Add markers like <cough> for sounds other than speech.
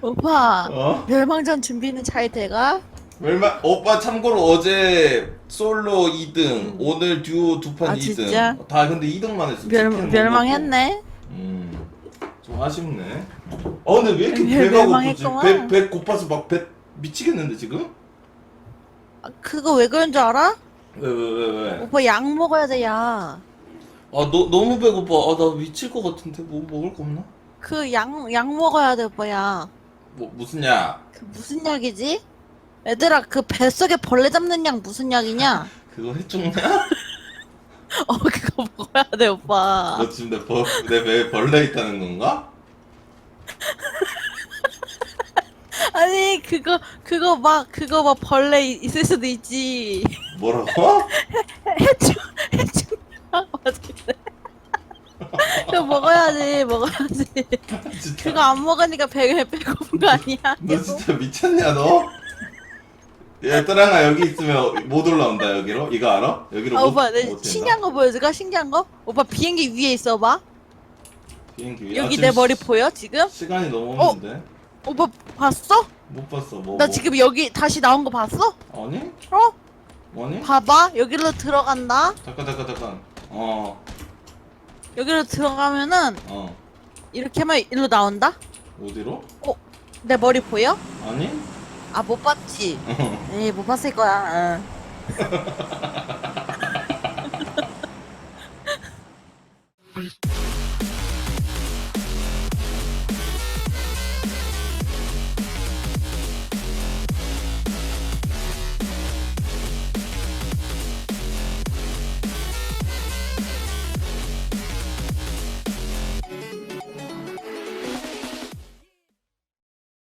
오빠 어? 멸망전 준비는 잘 돼가? 멸망 오빠 참고로 어제 솔로 2등 오늘 듀오 두 판 아, 2등 진짜? 다 근데 2등만 했어 멸, 치킨 멸망했네? 먹고. 음좀 아쉽네 어 근데 왜 이렇게 멸- 배가 고프지 멸망했구만. 배, 배 고파서 막 배 미치겠는데 지금? 아, 그거 왜 그런 줄 알아? 왜 왜 왜 왜 오빠 약 먹어야 돼 약. 아 너, 너무 배고파 아 나 미칠 것 같은데 뭐 먹을 거 없나? 그 약 약 먹어야 돼 오빠 약. 뭐 무슨 약 그 무슨 약이지? 얘들아 그 뱃속에 벌레 잡는 약 무슨 약이냐? <laughs> 그거 해충냐? <laughs> 어 그거 먹어야 돼 오빠. 너 지금 내, 벌, 내 배에 벌레 있다는 건가? <laughs> 아니 그거 그거 막 그거 막 벌레 이- 있을 수도 있지. 뭐라고? 해충 해충 약 맞겠네. <laughs> 그거 먹어야지 먹어야지. 진짜 그거 안 먹으니까 배 배고픈 거 아니야? 너 진짜 미쳤냐 너? 얘들아 여기 있으면 못 올라온다 여기로 이거 알아? 여기로 아 못, 오빠 내 못 된다. 신기한 거 보여줄까? 신기한 거? 오빠 비행기 위에 있어봐. 비행기 위에. 여기 아, 내 지금 머리 시- 보여 지금? 시간이 너무 어? 없는데 오빠 봤어? 못 봤어 뭐 나 뭐. 지금 여기 다시 나온 거 봤어? 아니? 어? 뭐니? 봐봐 여기로 들어간다. 잠깐 잠깐 잠깐 어어 여기로 들어가면은 어 이렇게 하면 일로 나온다? 어디로? 어, 내 머리 보여? 아니? 아 못 봤지? 어. 에이 못 봤을 거야 응. <laughs> <laughs>